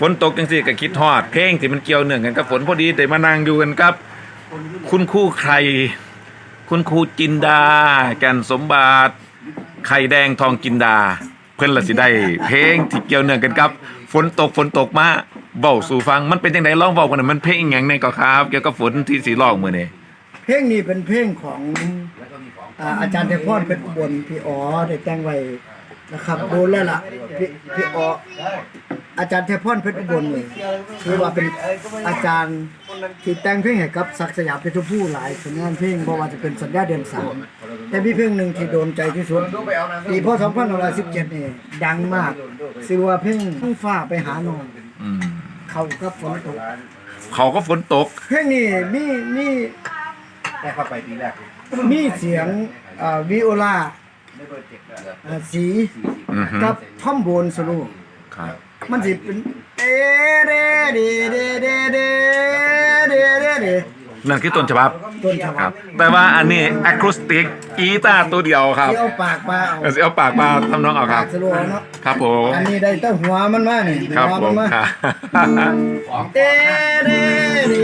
ฝนตกจังซี่ก็คิดฮอดเพลงที่มันเกี่ยวเนื่องกันกับฝนพอดีได้มานั่งอยู่กันครับ คุณครูใคร คุณครูจินดา แก่นสมบัติไข่แดงทองจินดา เพิ่อนละสิได้เพลงที่เกี่ยวเนื่องกันกับ ฝนตกฝนตกมาเบาสู่ฟังมันเป็นจังไดร้องเบากันมันเพลงอย่างในก็ครับ เกี่ยวกับฝนที่สีร้องมื้อนี้เพลงนี้เป็นเพลงของอ่าอาจารย์เทพรเป็นบลพี่อ๋อได้แต่งไว้นะครับ โดนแล้วล่ะพี่พี่อ๋อ อาจารย์เทพรเพชรอุบลนี่คือว่าเป็นอาจารย์ที่แต่งเพลงให้กับศักดิ์สยามเพชรผู้หลายผลงานเพลงบ่ว่าจะเป็นสัญญาเดือนสามแต่มีเพลงหนึ่งที่โดนใจที่สุดปีพศ2517นี่ดังมากชื่อว่าเพลงฟ้าไปหาน้องอืมเขากับฝนตกเขาก็ฝนตกเพลงนี้มีมีได้เข้าไปปีแรกมีเสียงอ่าวิโอลาไม่เบอร์เจ็ดแล้วอ่าสีอือฮึกับท่อมโบนสโลู ครับ มันสิเป็นเอเดเดเดเดเดเดเดเดนั่นคือต้นฉบับต้นฉคบัรับ บแต่ว่าอันนี้อะคูสติกกีตาร์ตัวเดียวครับที่เอาปากมาเอาเอาสิเอาปากมาทำน้องเอาคปารับ กสโลูเนาะครับผมอันนี้ได้แตั้งหัวมันมานี่ครับหัวผมันมมาครับ เดเดเดเดเด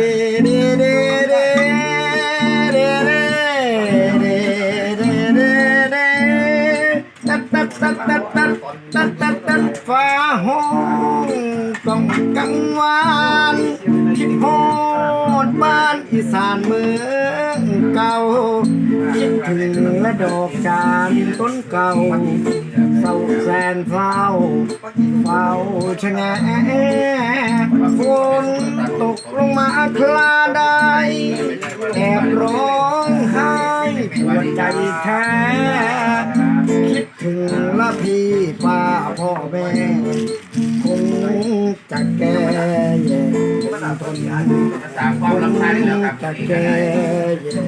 ฟ้าห้องก้องกังวานคิดฮอดบ้านอีสานเมืองเก่าคิดถึงและดอกจานต้นเก่าเศร้าแสนเศร้าเฝ้าชะแงฝนตกลงมาคลาใดแอบร้องไห้ปวดใจแท้ พี่ป้าพ่อแม่คงจะแก่แย่ทนสามความลำคาญแหละครับจะแก่แย่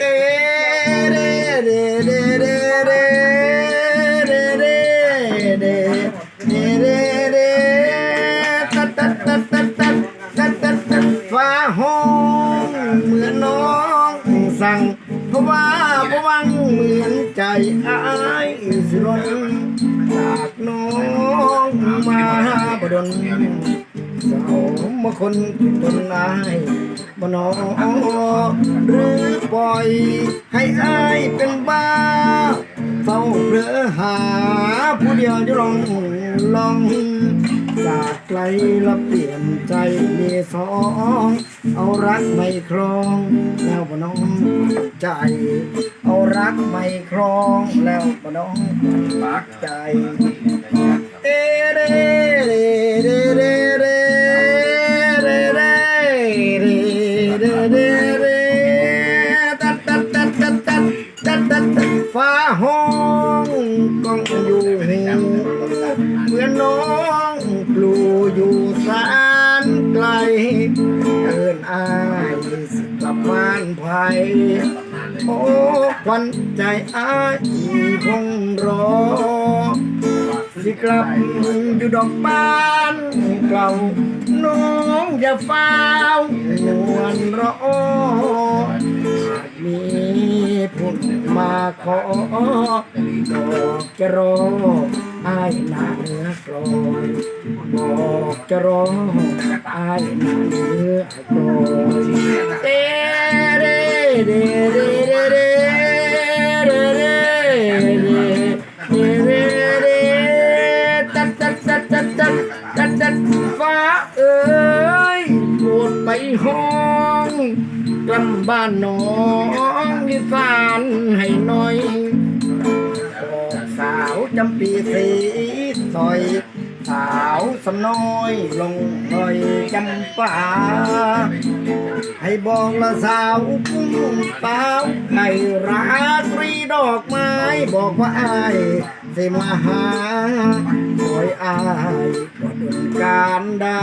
เดเดเดเดเดเดเดเดเดเดเดเดตัดตัดตัดตัดตัดตัดตัดตัดฟ้าห้องเหมือนน้องสั่ง เพราะว่าเพราะวังเหมือนใจอายสิลงจากน้องมาบดนสาวมาคนตนอายบ่นอหรือปล่อยให้อายเป็นบ้าเฝ้าเพลอหาผู้เดียวจะลองลอง จากไกลและเปลี่ยนใจมีสอง เอารักไม่ครองแล้วบ่น้องใจ เอารักไม่ครองแล้วบ่น้องปักใจ เอเดเดเด ไกลเอินอายสิกลับบ้านไผโอ้ควันใจอายคงรอ สิกลับอยู่ดอกบ้านเก่าน้องอย่าเฝ้านวลรอมีผู้มาขอดอกจะรอ อายนาเนื้อกลอยบอกจะร้องอายนาเนื้อกลอยเดเดเดเดเดเดเดเดเดเดเดตัดตัดตัดตัดตัดตัดตัดฟ้าเอ้ยโปรดไปห้องกลำบ้านน้องนิสานให้หน่อย จำปีสีซอย สาวสำน้อยลงหน่อยจำปาให้บอกละสาวกุ้งเปล่าไก่ราตรีดอกไม้บอกว่าอายสิมาหาคอยอายบ่ดนการดา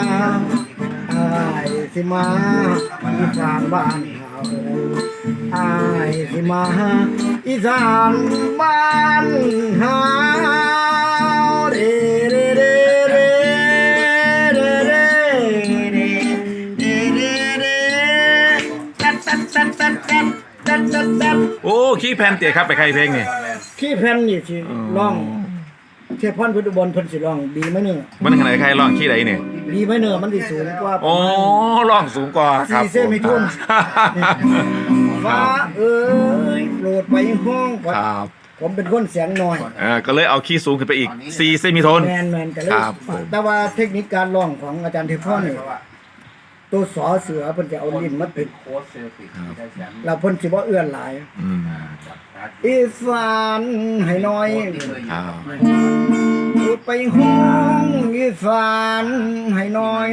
อายสิมาอีสานบ้าน อายสิมาอีสานบ้านเฮาเด้เด้เด้เด้เด้เด้เด้เด้เด้เด้ตัดตัดตัดตัดตัดตัดตัดตัดโอ้ขี้แผ่นเตี๋ยครับไปใครเพลงนี่ขี้แผ่นนี่สิร้อง เทพพรพุทธบนเพิ่นสิร้องดีไหมเนื้อมันขนาดใครร้องขี้ใดเนี่ยดีไหมเนื้อมันสิสูงกว่าโอ้ร้องสูงกว่าครับสี่เส้นไม่ทุ่นฟ้าเอ้ยโปรดไปห้องครับผมเป็นคนเสียงน้อยเออก็เลยเอาขี้สูงขึ้นไปอีก4เซนมิโทนแมนแมนกันเลยครับผมแต่ว่าเทคนิคการร้องของอาจารย์เทพพรนี่ ตัวสอเสือเพิ่นจะเอาลิ้นมาปิดโค้ชเซลติกได้แชมป์แล้วเพิ่นสิบ่เอื้อนหลาย อืม อีสานให้น้อยครับ พูดไปห้องอีสานให้น้อย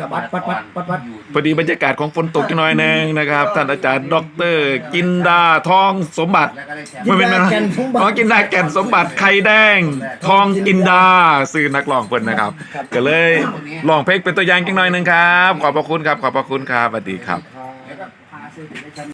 สะบัดปัดปัดปัดปัดพอดีบรรยากาศของฝนตกจักหน่อยหนึงนะครับ ท่านอาจารย์ดอกเตอรกินดาทองสมบัติแล้วก็ได้แชมป์ไม่เป็นไรขอกินดาแก่นสมบัติไข่แดง ทองกินดาซื้อนักร้องเพิ่นนะครับ ก็เลยลองเพลงเป็นตัวอย่างจังหน่อยหนึงครับ ขอบพระคุณครับ ขอบพระคุณครับสวัสดีครับ แล้วก็พาซื้อไปได้ชั้น